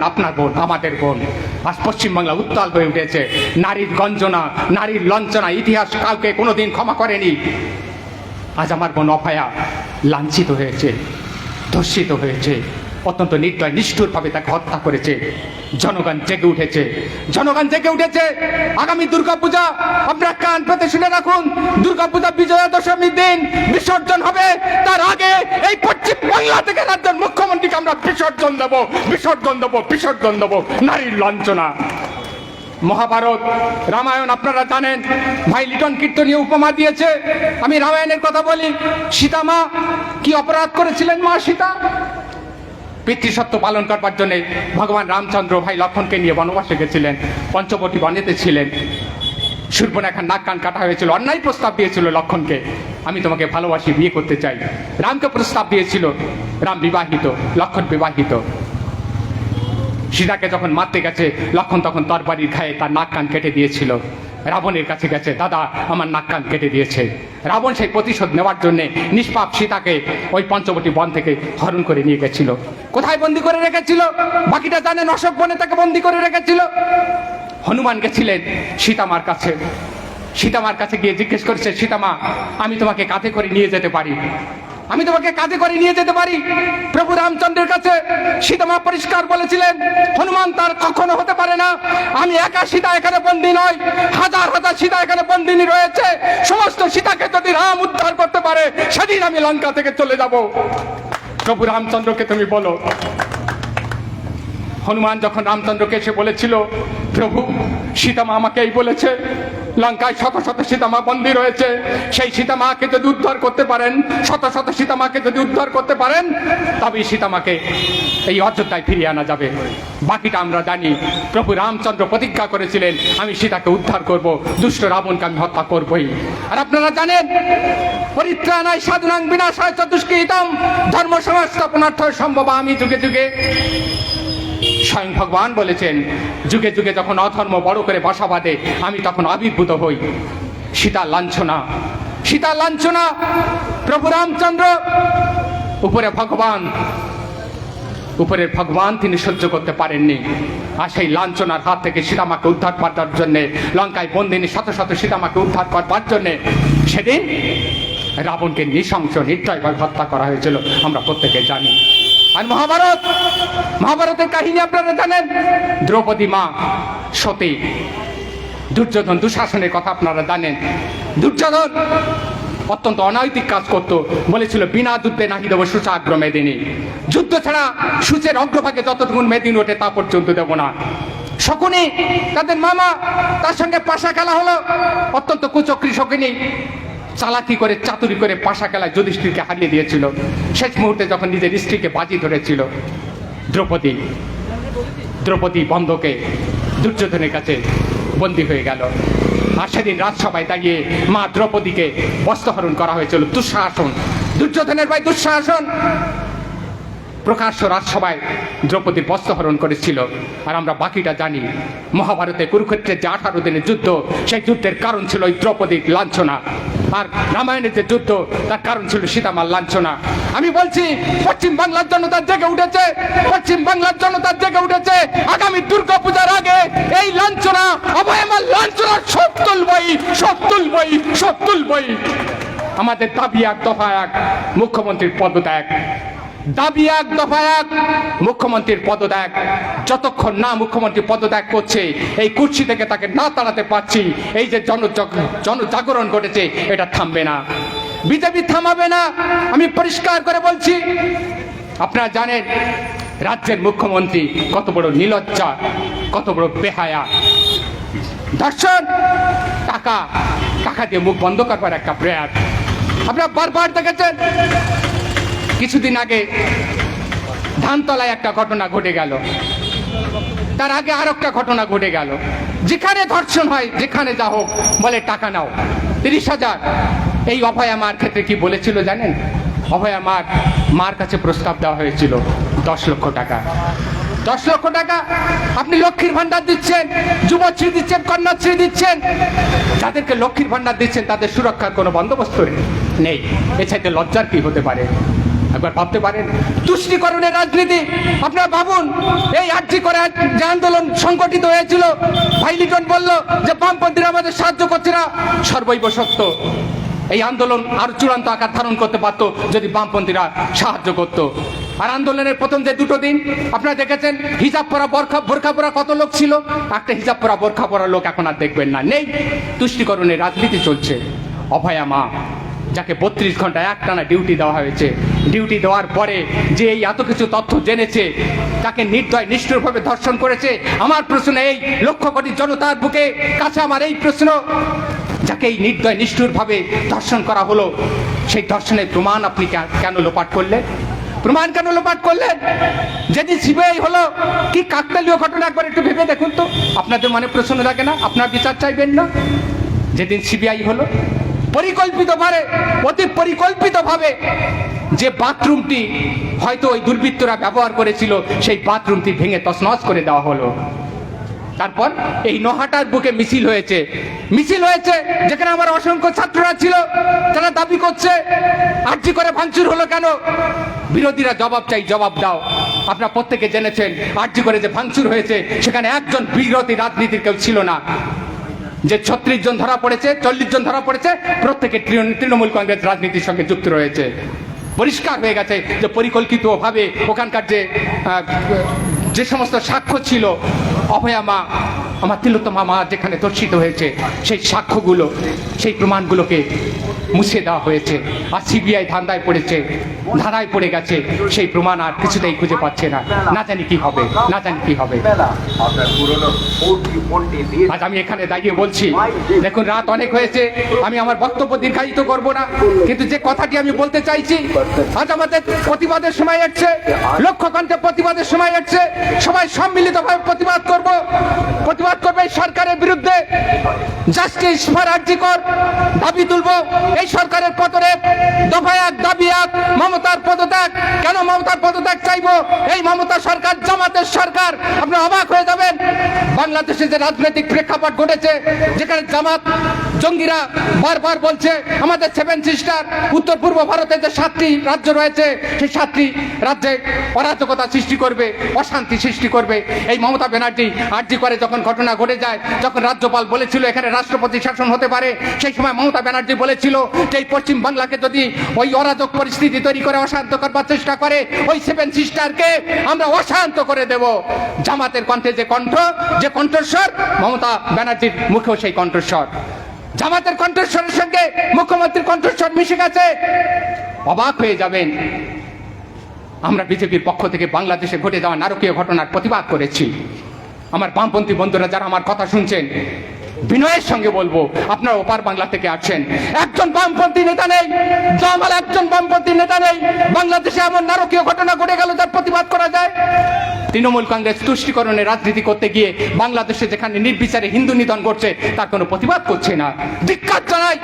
আপনার বোন, আমাদের বোন। আজ পশ্চিমবাংলা উত্তাল হয়ে উঠেছে। নারীর গঞ্জনা, নারীর লঞ্চনা, ইতিহাস কাউকে কোনোদিন ক্ষমা করেনি। আজ আমার বোন অফায়া লাঞ্ছিত হয়েছে, ধর্ষিত হয়েছে। অত্যন্ত নির্দয়, নিষ্ঠুরভাবে তাকে হত্যা করেছে। জনগণ জেগে উঠেছে। জনগণ জেগে উঠেছে। আগামী দুর্গাপূজা আপনারা কান পেতে শুনে রাখুন। দুর্গাপূজা বিজয়া দশমীর দিন বিসর্জন হবে। তার আগে এই পশ্চিম বাংলা থেকে রাজ্যের মুখ্যমন্ত্রীকে আমরা বিসর্জন দেব। বিসর্জন দেব বিসর্জন দেব। নারীর লাঞ্ছনা। মহাভারত, রামায়ণ আপনারা জানেন। ভাই লিটন কীর্তনীয় উপমা দিয়েছে। আমি রামায়ণের কথা বলি। সীতামা, কি অপরাধ করেছিলেন মা সীতা? পিতৃসত্ব পালন করবার জন্য ভগবান রামচন্দ্র ভাই লক্ষণকে নিয়ে বনবাসে গেছিলেন, পঞ্চবটি বনেতে ছিলেন। সুর্পনাখার নাক কান কাটা হয়েছিল, অন্যায় প্রস্তাব দিয়েছিল লক্ষণকে। আমি তোমাকে ভালোবাসি, বিয়ে করতে চাই। রামকে প্রস্তাব দিয়েছিল, রাম বিবাহিত, লক্ষণ বিবাহিত। সীতাকে যখন মারতে গেছে, লক্ষণ তখন তরবারির ঘায়ে তার নাক কান কেটে দিয়েছিল। রাবণের কাছে গেছে, দাদা, আমার নাক কান কেটে দিয়েছে। রাবণ সেই প্রতিশোধ নেওয়ার জন্য নিষ্পাপ সীতাকে ওই পঞ্চবটী বন থেকে হরণ করে নিয়ে গেছিল। কোথায় বন্দি করে রেখেছিল? বাকিটা জানেন, অশোক বনে তাকে বন্দি করে রেখেছিল। হনুমান গেছিলেন সীতামার কাছে। সীতামার কাছে গিয়ে জিজ্ঞেস করছে, সীতামা, আমি তোমাকে কাঁধে করে নিয়ে যেতে পারি। আমি তোমাকে কাঁধে করে নিয়ে যেতে পারি? প্রভু রামচন্দ্রের কাছে সীতামা পরিষ্কার বলেছিলেন, হনুমান তার কখনো হতে পারে না। আমি একা সীতা এখানে বন্দী নয় হাজার হাজার সীতা এখানে বন্দিনী রয়েছে। সমস্ত সীতাকে যদি রাম উদ্ধার করতে পারে, সেদিন আমি লঙ্কা থেকে চলে যাব। প্রভু রামচন্দ্রকে তুমি বলো। হনুমান যখন রামচন্দ্রকে এসে বলেছিল, প্রভু, সীতামা আমাকে এই বলেছে, লঙ্কায় শত শত সীতামা বন্দী রয়েছে, সেই সীতামাকে যদি উদ্ধার করতে পারেন, শত শত সীতামাকে যদি উদ্ধার করতে পারেন, তবেই সীতামাকে এই অযোধ্যায় ফিরিয়ে আনা যাবে। বাকিটা আমরা জানি। প্রভু রামচন্দ্র প্রতিজ্ঞা করেছিলেন, আমি সীতাকে উদ্ধার করব, দুষ্ট রাবণকে আমি হত্যা করবই। আর আপনারা জানেন, পরিত্রাণায় সাধুনাং বিনাশায় চতুষ্কৃতম ধর্ম সংস্থাপনার্থ সম্ভব আমি যুগে যুগে স্বয়ং ভগবান বলেছেন, যুগে যুগে যখন অধর্ম বড় করে বাসা বাঁধে, আমি তখন আবির্ভূত হই। সীতা লাঞ্ছনা। সীতা লাঞ্ছনা। প্রভু রামচন্দ্র, উপরে ভগবান। উপরের ভগবান তিনি সহ্য করতে পারেননি। আর সেই লাঞ্ছনার হাত থেকে সীতামাকে উদ্ধার করার জন্যে, লঙ্কায় বন্দিনী শত শত সীতামাকে উদ্ধার করবার জন্যে, সেদিন রাবণকে নৃশংস নির্দয়ভাবে হত্যা করা হয়েছিল। আমরা প্রত্যেকে জানি। আর মহাভারত, মহাভারতের কাহিনী আপনারা জানেন? দ্রৌপদী মা, সতী, দুর্যোধন দুঃশাসনের কথা আপনারা জানেন। দুর্যোধন অত্যন্ত অনৈতিক কাজ করত, বলেছিল, বিনা যুদ্ধে নাহি দেবো সুচাগ্র মেদিনী। যুদ্ধ ছাড়া সূচের অগ্রভাগে যতটুকু মেদিন ওঠে তা পর্যন্ত দেবো না। শকুনি, তাদের মামা, তার সঙ্গে পাশা খেলা হলো। অত্যন্ত কুচক্রী শকুনি চালাকি করে, চাতুরি করে পাশা খেলায় যুধিষ্ঠিরকে হারিয়ে দিয়েছিল, শেষ মুহূর্তে যখন নিজের স্ত্রীকে বাজি ধরেছিল, দ্রৌপদী দ্রৌপদী বন্ধকে দুর্যোধনের কাছে বন্দী হয়ে গেল। আর সেদিন রাজসভায় দাঁড়িয়ে মা দ্রৌপদীকে বস্ত্রহরণ করা হয়েছিল। দুঃশাসন দুর্যোধনের ভাই দুঃশাসন প্রকাশ্য রাজসভায় দ্রৌপদী বস্ত্রহরণ করেছিল। আর আমরা বাকিটা জানি, মহাভারতে কুরুক্ষেত্রের যে আঠারো দিনের যুদ্ধ, সেই যুদ্ধের কারণ ছিল ওই দ্রৌপদীর লাঞ্ছনা। আর রামায়ণের যে যুদ্ধ, তার কারণ ছিল সীতামার লাঞ্ছনা। আমি বলছি, পশ্চিম বাংলার জনতা জেগে উঠেছে, পশ্চিম বাংলার জনতা জেগে উঠেছে। আগামী দুর্গা পূজার আগে এই লাঞ্ছনা অভয়মার লাঞ্ছনা সব তুলবই সব তুলবই সব তুলবই। আমাদের দাবি এক, দফা এক, মুখ্যমন্ত্রীর পদত্যাগ। দাবি এক, দফা এক। মুখ্যমন্ত্রীর পদত্যাগ। যতক্ষণ না মুখ্যমন্ত্রী পদত্যাগ করছে, এই কুর্সি থেকে তাকে না তাড়াতে পারছি। এই যে জন জনজাগরণ ঘটেছে, এটা থামবে না। বিজেপি থামাবে না। আমি পরিষ্কার করে বলছি, আপনারা জানেন, রাজ্যের মুখ্যমন্ত্রী কত বড় নীলজ্জা, কত বড় বেহায়া। দর্শন, টাকা টাকা দিয়ে মুখ বন্ধ করবার একটা প্রয়াস। আপনারা বারবার দেখেছেন কিছুদিন আগে ধানতলায় একটা ঘটনা ঘটে গেল। তার আগে আর একটা ঘটনা ঘটে গেল। যেখানে ধর্ষণ হয়, যেখানে যা হোক, বলে টাকা নাও। তিরিশ হাজার। এই অভয়া মার ক্ষেত্রে কি বলেছিল জানেন? অভয়া মার মার কাছে প্রস্তাব দেওয়া হয়েছিল, দশ লক্ষ টাকা। দশ লক্ষ টাকা, আপনি লক্ষ্মীর ভান্ডার দিচ্ছেন, যুবশ্রী দিচ্ছেন, কন্যাশ্রী দিচ্ছেন। যাদেরকে লক্ষ্মীর ভান্ডার দিচ্ছেন, তাদের সুরক্ষার কোনো বন্দোবস্ত নেই। এছাড়া লজ্জার কি হতে পারে? একবার ভাবতে পারেন। তুষ্টিকরণের রাজনীতি, আপনারা ভাবুন, এই আর্জি করে যে আন্দোলন সংগঠিত হয়েছিল, ভাই লিটন বলল যে বামপন্থীরা আমাদের সাহায্য করছে না, সর্বৈব সত্য। এই আন্দোলন আর চূড়ান্ত আকার ধারণ করতে পারত যদি বামপন্থীরা সাহায্য করত। আর আন্দোলনের প্রথম যে দুটো দিন, আপনারা দেখেছেন, হিজাব পরা, বোরখা বোরখা পরা কত লোক ছিল? একটা হিজাব পরা, বোরখা পরা লোক এখন আর দেখবেন না। নেই, তুষ্টিকরণের রাজনীতি চলছে। অভয়া মা যাকে বত্রিশ ঘণ্টা একটানা ডিউটি দেওয়া হয়েছে। ডিউটি দেওয়ার পরে যে এই এত কিছু তথ্য জেনেছে, তাকে নির্দয় নিষ্ঠুরভাবে ধর্ষণ করেছে, আমার প্রশ্ন এই লক্ষ কোটি জনতার বুকে কাছে আমার এই প্রশ্ন। যাকে এই নির্দয় নিষ্ঠুরভাবে ধর্ষণ করা হলো, সেই ধর্ষণের প্রমাণ আপনি কেন লোপাট করলেন? প্রমাণ কেন লোপাট করলেন? যেদিন সিবিআই হলো, কি কাকতালীয় ঘটনা একবার একটু ভেবে দেখুন তো। আপনাদের মনে প্রশ্ন লাগে না, আপনার বিচার চাইবেন না? যেদিন সিবিআই হলো পরিকল্পিতভাবে, অতি পরিকল্পিতভাবে যে বাথরুমটি হয়তো ওই দুর্বৃত্তরা ব্যবহার করেছিল, সেই বাথরুমটি ভেঙে তছনছ করে দেওয়া হলো। তারপর এই নহাটার বুকে মিছিল হয়েছে। মিছিল হয়েছে যেখানে আমার অসংখ্য ছাত্ররা ছিল, তারা দাবি করছে, আর্জি করে ভাঙচুর হলো কেন? বিরোধীরা জবাব চাই, জবাব দাও। আপনারা প্রত্যেকে জেনেছেন, আর্জি করে যে ভাঙচুর হয়েছে, সেখানে একজন বিরোধী রাজনীতির কেউ ছিল না। যে ছত্রিশ জন ধরা পড়েছে, চল্লিশ জন ধরা পড়েছে, প্রত্যেকে তৃণমূল কংগ্রেস রাজনীতির সঙ্গে যুক্ত রয়েছে। পরিষ্কার হয়ে গেছে যে পরিকল্পিতভাবে ওখানকার যে যে সমস্ত সাক্ষ্য ছিল অভয়া মা, আমার তিলোত্তমা মা যেখানে দর্শিত হয়েছে, সেই সাক্ষ্যগুলো, সেই প্রমাণগুলোকে মুছে দেওয়া হয়েছে। আর সিবিআই ধান্দায় পড়েছে ধাঁধায় পড়ে গেছে, সেই প্রমাণ আর কিছুতেই খুঁজে পাচ্ছে না। না জানি কি হবে, না জানি কি হবে। আজ আমি এখানে দাঁড়িয়ে বলছি, দেখুন, রাত অনেক হয়েছে, আমি আমার বক্তব্য দীর্ঘায়িত করব না, কিন্তু যে কথাটি আমি বলতে চাইছি, আজ আমাদের প্রতিবাদের সময় এসছে লক্ষ্য প্রতিবাদের সময় এসছে, সবাই সম্মিলিতভাবে প্রতিবাদ করব, প্রতিবাদ করবে সরকারের বিরুদ্ধে। জাস্টিস ফর আর্জিকর দাবি তুলব, এই সরকারের পতনে দফা এক, দাবি এক, মমতার পদত্যাগ। কেন মমতার পদত্যাগ চাইব? এই মমতা সরকার, জামাতের সরকার, আপনি অবাক হয়ে যাবেন। বাংলাদেশে যে রাজনৈতিক প্রেক্ষাপট ঘটেছে, যেখানে জামাত জঙ্গিরা বারবার বলছে, আমাদের সেভেন সিস্টার উত্তর পূর্ব ভারতের যে সাতটি রাজ্য রয়েছে, সেই সাতটি রাজ্যে অরাজকতা সৃষ্টি করবে, অশান্তি সৃষ্টি করবে। এই মমতা ব্যানার্জি আর্জি করে যখন ঘটনা ঘটে যায়, যখন রাজ্যপাল বলেছিল এখানে রাষ্ট্রপতি শাসন হতে পারে, সেই সময় মমতা ব্যানার্জি বলেছিল যে পশ্চিম বাংলাকে যদি ওই অরাজক পরিস্থিতি তৈরি করে অশান্ত করবার চেষ্টা করে, ওই সেভেন সিস্টারকে আমরা অশান্ত করে দেব। জামাতের কণ্ঠে যে কণ্ঠ, যে কণ্ঠস্বর, মমতা ব্যানার্জির মুখেও সেই কণ্ঠস্বর। জামাতের কণ্ঠস্বরের সঙ্গে মুখ্যমন্ত্রীর কণ্ঠস্বর মিশে গেছে। অবাক হয়ে যাবেন। আমরা বিজেপির পক্ষ থেকে বাংলাদেশে ঘটে যাওয়া নারকীয় ঘটনার প্রতিবাদ করেছি। আমার বামপন্থী বন্ধুরা যারা আমার কথা শুনছেন, বিনয়ের সঙ্গে বলব, আপনারা ওপার বাংলা থেকে আসছেন। একজন বামপন্থী নেতা নেই, জামাল একজন বামপন্থী নেতা নেই। বাংলাদেশে এমন নারকীয় ঘটনা ঘটে গেল যার প্রতিবাদ করা তৃণমূল কংগ্রেস তুষ্টিকরণের রাজনীতি করতে গিয়ে বাংলাদেশে যেখানে নির্বিচারে হিন্দু নিধন করছে তার কোনো প্রতিবাদ করছে না। ধিক্কার জানাই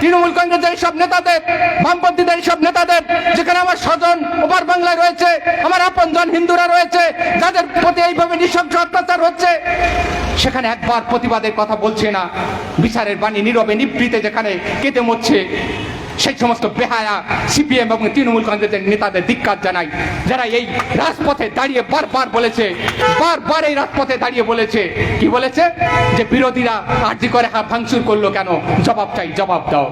তৃণমূল কংগ্রেসের এইসব নেতাদের, বামপন্থীদের এইসব নেতাদের, যেখানে আমার স্বজন ওপার বাংলায় রয়েছে, আমার আপনজন হিন্দুরা রয়েছে, যাদের প্রতি এইভাবে নৃশংস অত্যাচার হচ্ছে, সেখানে একবার প্রতিবাদের কথা বলছে না। বিচারের বাণী নীরবে নিবৃতে যেখানে কেটে মরছে সেই সমস্ত বেহায়া সিপিএম এবং তৃণমূল কংগ্রেসের নেতাদের ধিক্কার জানাই। যারা এই রাজপথে দাঁড়িয়ে বারবার বলেছে, বারবার এই রাজপথে দাঁড়িয়ে বলেছে, কি বলেছে? যে বিরোধীরা আর্জি করে হা ভাঙচুর করল কেন? জবাব চাই, জবাব দাও।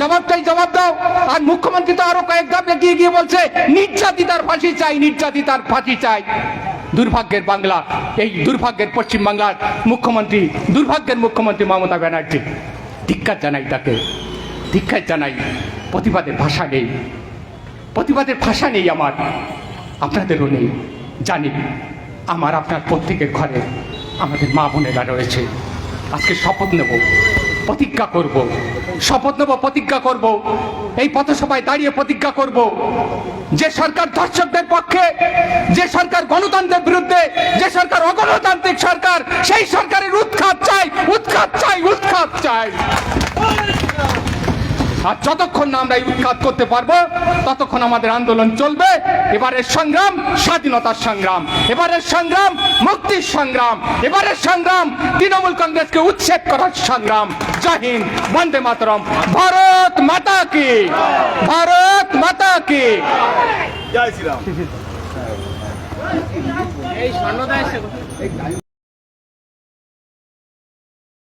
জবাব চাই, জবাব দাও। আর মুখ্যমন্ত্রী তো আরও কয়েক ধাপ এগিয়ে গিয়ে বলছে, নির্যাতিতার ফাঁসি চাই, নির্যাতিতার ফাঁসি চাই। দুর্ভাগ্যের বাংলা, এই দুর্ভাগ্যের পশ্চিম বাংলার মুখ্যমন্ত্রী, দুর্ভাগ্যের মুখ্যমন্ত্রী মমতা ব্যানার্জি, ধিক্কার জানাই তাকে। ধিক্কার জানাই, প্রতিবাদের ভাষা নেই। প্রতিবাদের ভাষা নেই আমার, আপনাদেরও নেই। জানি, আমার আপনার প্রত্যেকের ঘরে আমাদের মা বোনেরা রয়েছে। আজকে শপথ নেব, প্রতিজ্ঞা করব। শপথ নেব, প্রতিজ্ঞা করব। এই পথসভায় দাঁড়িয়ে প্রতিজ্ঞা করব। যে সরকার ধর্ষকদের পক্ষে, যে সরকার গণতন্ত্রের বিরুদ্ধে, যে সরকার অগণতান্ত্রিক সরকার, সেই সরকারের উৎখাত চাই উৎখাত চাই উৎখাত চাই। আর যতক্ষণ না আমরা এই উৎখাত করতে পারব ততক্ষণ আমাদের আন্দোলন চলবে। এবারের সংগ্রাম স্বাধীনতার সংগ্রাম। এবারের সংগ্রাম মুক্তির সংগ্রাম। এবারের সংগ্রাম তৃণমূল কংগ্রেসকে উচ্ছেদ করার সংগ্রাম। জয় হিন্দ বন্দে মাতরম। ভারত মাতা কি? ভারত মাতা কি? জয় শ্রীরাম।